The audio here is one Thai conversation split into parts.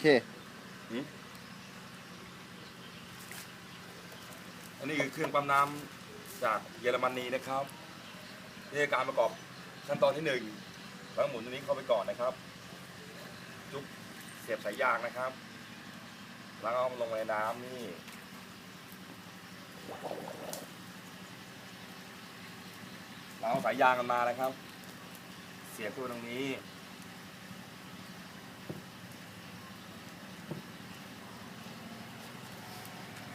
เค อันนี้คือเครื่องปั๊มน้ำจากเยอรมนีนะครับนี่คือการประกอบขั้นตอนที่หนึ่งแล้วหมุนตัวนี้เข้าไปก่อนนะครับ จุ๊บเสียบสายยางนะครับ แล้วเอาลงในน้ำนี่ เราเอาสายยางกันมานะครับ เสียบตัวตรงนี้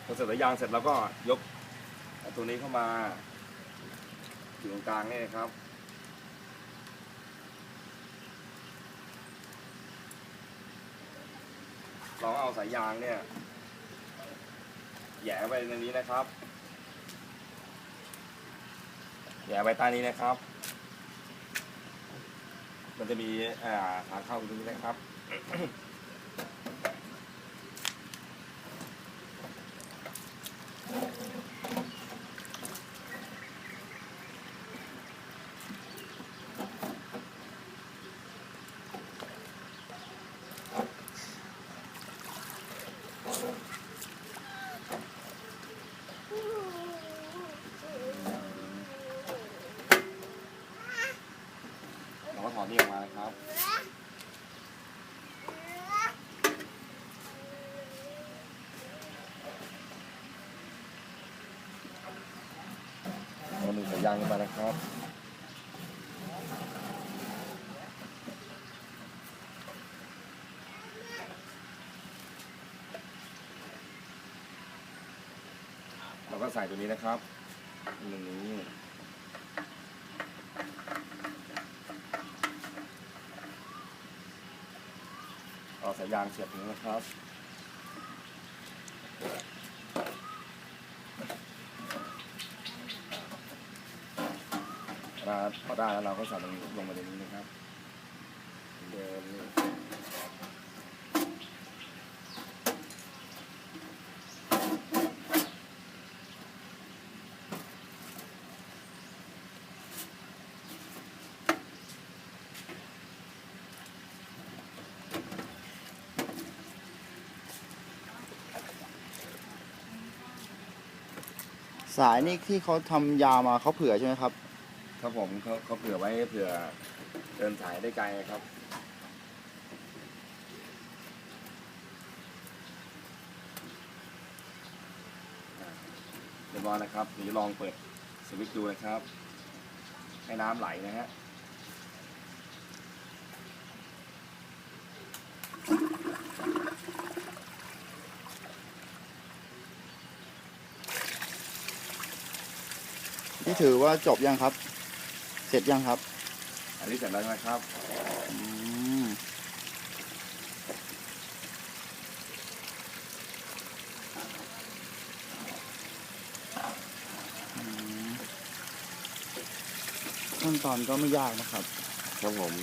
พอเสร็จสายยางเสร็จแล้วก็ยกตัวนี้เข้ามาอยู่ตรงกลางนี่ครับ เราเอาสายยางเนี่ยแย่ไปในนี้นะครับแย่ไปใต้นี้นะครับ มันจะมีอ่าทางเข้าตรงนี้นะครับ เราก็ถอดนี่ออกมานะครับ เรางสายางขึ้นะครับเราก็ใส่ตัวนี้นะครับตรงนี้เอาสายยางเสียบตรงนี้นะครับ เวลา พอได้แล้วเราก็ใส่ลงลงมาในนี้นะครับเดินนี่สายนี่ที่เขาทำยามาเขาเผื่อใช่ไหมครับ ครับผมเขาเขาเผื่อไว้เผื่อเดินสายได้ไกลครับ เรียบร้อยนะครับเดี๋ยวลองเปิดสวิตช์ดูนะครับ ให้น้ำไหลนะฮะนี่ถือว่าจบยังครับ เสร็จยังครับ อันนี้เสร็จแล้วนะครับอืมอืมขั้นตอนก็ไม่ยากนะครับ ครับผม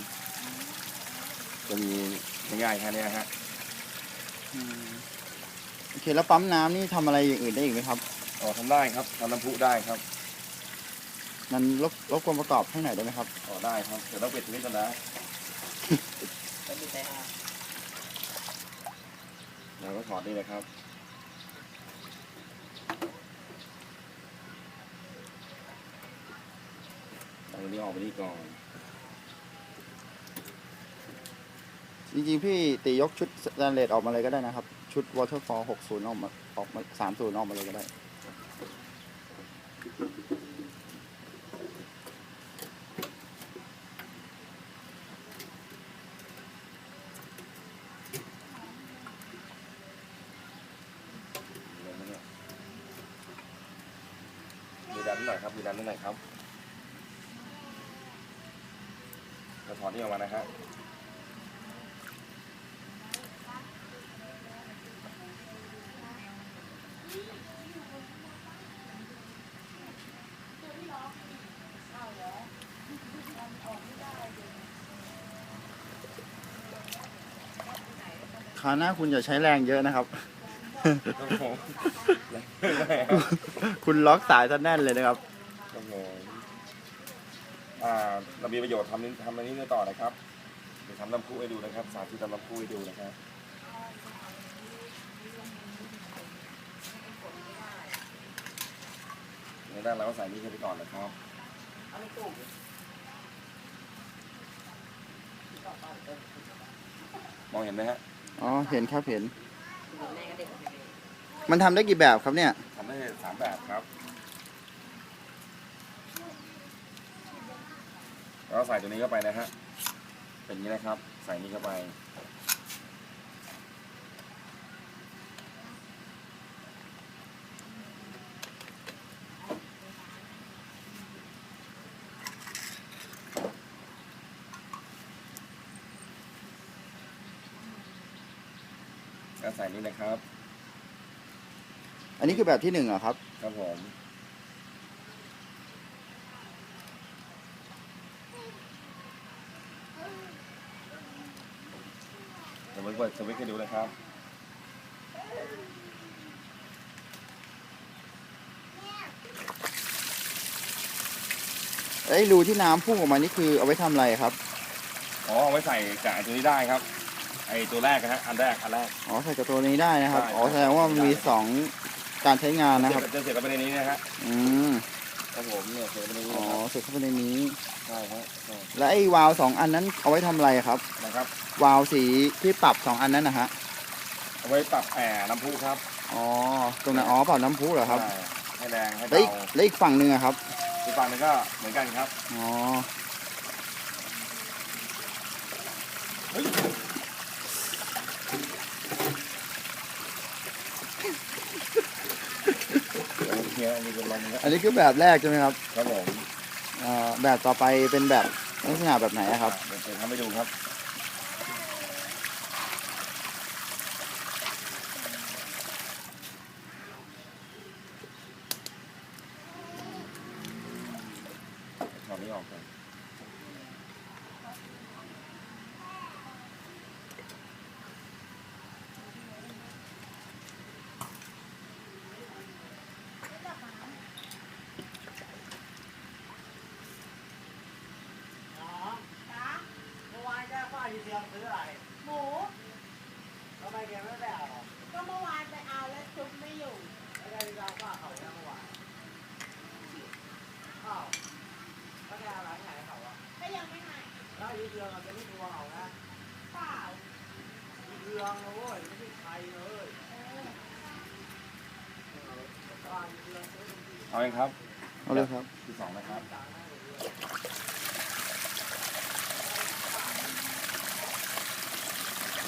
จะมีง่ายๆแค่นี้นะฮะอืมโอเคแล้วปั๊มน้ำนี่ทำอะไรอย่างอื่นได้อีกไหมครับ อ๋อทำได้ครับทำน้ำพุได้ครับ นั้นรบรบกวนประกอบให้หน่อยได้ไหมครับ อ๋อได้ครับ เดี๋ยวต้องปิดสวิตช์ก่อนนะเราก็ถอดนี่เลยครับ เอาตัวนี้ออกไปนี่ก่อน จริงๆ พี่ตียกชุดสแตนเลสออกมาเลยก็ได้นะครับ ชุด Waterfall 60 ออกมาออกมา 30 ออกมาเลยก็ได้ ลงมาเนี่ยมีดั หน่อยครับมีดันนิดหน่อยครับเราถอดนี่ออกมานะฮะคราวหน้าคุณอย่าใช้แรงเยอะนะครับ ครับผมคุณล็อกสายซะแน่นเลยนะครับครับผมอ่าเรามีประโยชน์ทำนี้ทำอันนี้ต่อนะครับเดี๋ยวทำน้ำพุให้ดูนะครับ สาธิตทำน้ำพุให้ดูนะครับในด้านเราก็ใส่นี่เข้าไปก่อนนะครับมองเห็นไหมฮะ อ๋อ เห็นครับ เห็น มันทำได้กี่แบบครับเนี่ย ทำได้สามแบบครับแล้วใส่ตัวนี้เข้าไปนะฮะเป็นอย่างนี้นะครับ ใส่นี้เข้าไป แล้วใส่นี้นะครับ อันนี้คือแบบที่หนึ่งเหรอครับ ครับผม เดี๋ยวผมเปิดสวิตช์ให้ดูนะครับ ไอ้รูที่น้ำพุ่งออกมานี่คือเอาไว้ทำอะไรครับ อ๋อเอาไว้ใส่จากไอ้ตัวนี้ได้ครับ ไอ้ตัวแรกนะฮะอันแรกอันแรก อ๋อใส่กับตัวนี้ได้นะครับ ได้อ๋อแสดงว่ามันมีสองการใช้งานนะครับ จะเสียบเข้าไปในนี้นะฮะอืมครับผมเนี่ยเสียบเข้าไปในนี้อ๋อนะครับเสร็จเข้าไปในนี้ ใช่ฮะใช่แล้วไอ้วาล์วสองอันนั้นเอาไว้ทำอะไรครับ นะครับ วาล์วสีที่ปรับสองอันนั้นนะฮะ เอาไว้ปรับแอร์น้ำพุครับอ๋อ ตรงนั้นอ๋อปรับน้ำพุเหรอครับใช่ให้แรงให้แล้วเบาอีกแล้วอีกฝั่งหนึ่งอะครับ อีกฝั่งหนึงก็เหมือนกันครับ อ๋อ เดี๋ยวเฮียอันนี้จะลองนะอันนี้คือแบบแรกใช่ไหมครับครับผมเอ่อแบบต่อไปเป็นแบบลักษณะแบบไหนอะครับ เดี๋ยวเดี๋ยวทำให้ดูครับ ถอดนี้ออกก่อน เมื่อวานแก ฝ้าที่เทียมซื้ออะไรหมูทำไมแกไม่ไปเอาหรอก็เมื่อวานไปเอาแล้วจุ๊บไม่อยู่ไม่ได้ที่เราฝ้าเขาแค่เมื่อวานอ้าวแล้วแกเอาหลังไหนเขาอะก็ยังไม่หายแล้วยีเรืองอะจะไม่ตัวเขานะเปล่ายีเรืองนะเว้ยไม่ใช่ใครเลยเออฝ้ายีเรืองซื้อตรงที่เอาเองครับ เอาเลยครับที่สองนะครับ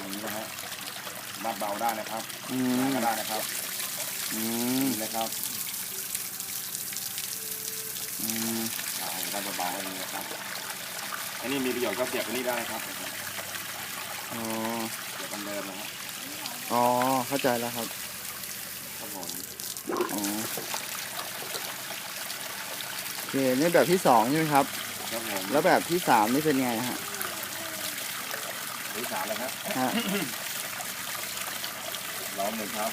ต่างให้ยีเรืองตรงนี้นะฮะมัดเบาได้นะครับอืมก็ได้นะครับอืมนี่นะครับอืมเอาได้เบาๆอย่างนี้นะครับ อันนี้มีประโยชน์ก็เสียบอันนี้ได้นะครับอ๋อเสียบกันเดิมนะครับอ๋อเข้าใจแล้วครับครับผมอ๋อโอเคนี่แบบที่สองใช่ไหมครับ ครับผมแล้วแบบที่สามนี่เป็นไงฮะ ที่สามเลยครับฮะล้อมหนึ่งครับ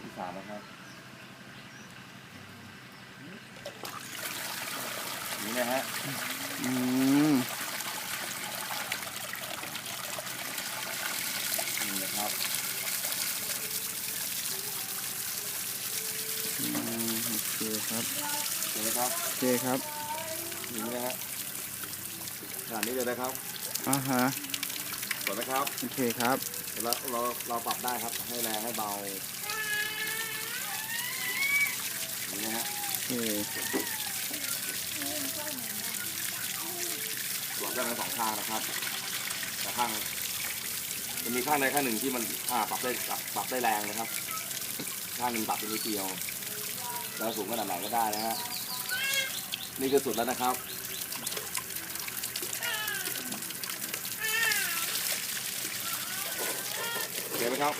ที่สามนะครับ นี่นะฮะ อืม นี่นะครับ อืม โอเคครับ เห็นไหมครับโอเคครับนี่นะฮะขนาดนี้เลยนะครับอ่าฮะสวยไหมครับโอเคครับเราเราเราปรับได้ครับให้แรงให้เบานี่นะฮะโอเคปรับได้ทั้งสองข้างนะครับแต่ข้างจะมีข้างใดข้างหนึ่งที่มันอ่าปรับได้ปรับปรับได้แรงนะครับ ข้างหนึ่งปรับเป็นนิดเดียวแล้วสูงขนาดไหนก็ได้นะฮะ นี่คือสุดแล้วนะครับ โอเคไหมครับ